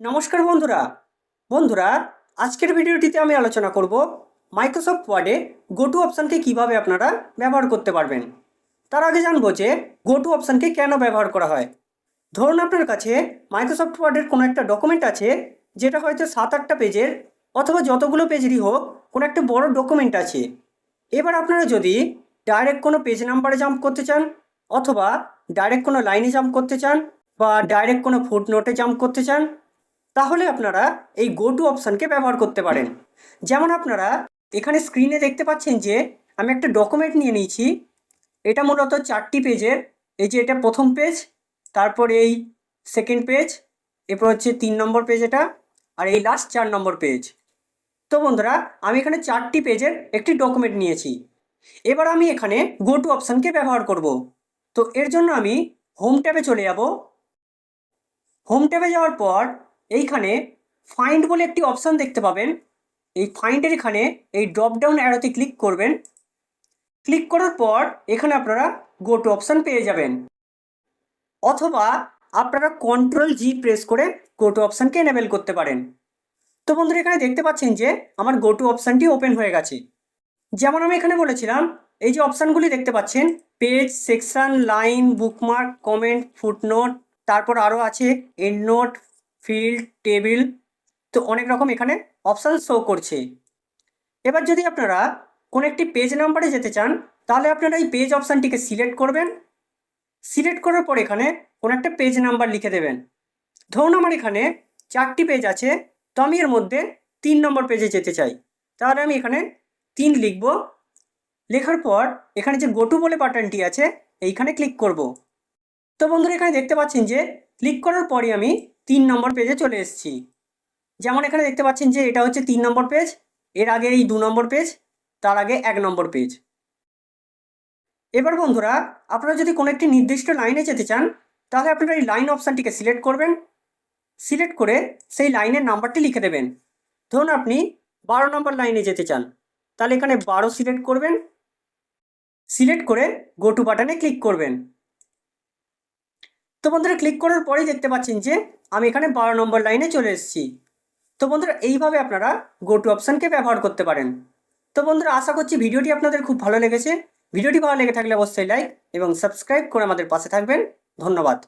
নমস্কার বন্ধুরা। বন্ধুরা, আজকের ভিডিওটিতে আমি আলোচনা করব মাইক্রোসফট ওয়ার্ডে গোটু অপশানকে কীভাবে আপনারা ব্যবহার করতে পারবেন। তার আগে জানব যে গোটু অপশানকে কেন ব্যবহার করা হয়। ধরুন আপনার কাছে মাইক্রোসফট ওয়ার্ডের কোনো একটা ডকুমেন্ট আছে, যেটা হয়তো সাত আটটা পেজের অথবা যতগুলো পেজেরই হোক, কোনো একটা বড় ডকুমেন্ট আছে। এবার আপনারা যদি ডাইরেক্ট কোনো পেজ নাম্বারে জাম্প করতে চান, অথবা ডাইরেক্ট কোনো লাইনে জাম্প করতে চান, বা ডাইরেক্ট কোনো ফুট নোটে জাম্প করতে চান তাহলে আপনারা এই গো টু অপশানকে ব্যবহার করতে পারেন। যেমন আপনারা এখানে স্ক্রিনে দেখতে পাচ্ছেন যে আমি একটা ডকুমেন্ট নিয়ে নিয়েছি। এটা মূলত চারটি পেজের। এই যে এটা প্রথম পেজ তারপর এই সেকেন্ড পেজ এরপর হচ্ছে তিন নম্বর পেজ এটা, আর এই লাস্ট চার নম্বর পেজ তো বন্ধুরা, আমি এখানে চারটি পেজের একটি ডকুমেন্ট নিয়েছি। এবার আমি এখানে গো টু অপশানকে ব্যবহার করব। তো এর জন্য আমি হোম ট্যাবে চলে যাব। হোম ট্যাবে যাওয়ার পর এইখানে ফাইন্ড বলে একটি অপশান দেখতে পাবেন। এই ফাইন্ডের এখানে এই ড্রপ ডাউন অ্যারোতে ক্লিক করবেন। ক্লিক করার পর এখানে আপনারা গো টু অপশান পেয়ে যাবেন। অথবা আপনারা কন্ট্রোল জি প্রেস করে গো টু অপশানকে এনেবেল করতে পারেন। তো বন্ধুরা, এখানে দেখতে পাচ্ছেন যে আমার গো টু অপশানটি ওপেন হয়ে গেছে। যেমন আমি এখানে বলেছিলাম, এই যে অপশানগুলি দেখতে পাচ্ছেন page section line bookmark comment footnote তারপর আরও আছে এন্ড নোট ফিল্ড টেবিল তো অনেক রকম এখানে অপশান শো করছে। এবার যদি আপনারা কোনো একটি পেজ নাম্বারে যেতে চান, তাহলে আপনারা এই পেজ অপশানটিকে সিলেক্ট করবেন। সিলেক্ট করার পর এখানে কোনো একটা পেজ নাম্বার লিখে দেবেন। ধরুন আমার এখানে চারটি পেজ আছে, তো আমি এর মধ্যে তিন নম্বর পেজে যেতে চাই। তাহলে আমি এখানে তিন লিখব। লেখার পর এখানে যে গোটু বলে বাটনটি আছে, এইখানে ক্লিক করব। তো বন্ধুরা, এখানে দেখতে পাচ্ছেন যে ক্লিক করার পরই আমি তিন নম্বর পেজে চলে এসেছি। যেমন এখানে দেখতে পাচ্ছেন যে এটা হচ্ছে তিন নম্বর পেজ এর আগে এই দু নম্বর পেজ তার আগে এক নম্বর পেজ এবার বন্ধুরা, আপনারা যদি কোনো একটি নির্দিষ্ট লাইনে যেতে চান, তাহলে আপনারা এই লাইন অপশানটিকে সিলেক্ট করবেন। সিলেক্ট করে সেই লাইনের নাম্বারটি লিখে দেবেন। ধরুন আপনি বারো নম্বর লাইনে যেতে চান, তাহলে এখানে বারো সিলেক্ট করবেন। সিলেক্ট করে গো টু বাটনে ক্লিক করবেন। তো বন্ধুরা ক্লিক করার পরেই দেখতে পাচ্ছেন যে আমি এখানে বারো নম্বর লাইনে চলে এসেছি। তো বন্ধুরা, এইভাবে আপনারা গো টু অপশানকে ব্যবহার করতে পারেন। তো বন্ধুরা, আশা করছি ভিডিওটি আপনাদের খুব ভালো লেগেছে। ভিডিওটি ভালো লেগে থাকলে অবশ্যই লাইক এবং সাবস্ক্রাইব করে আমাদের পাশে থাকবেন। ধন্যবাদ।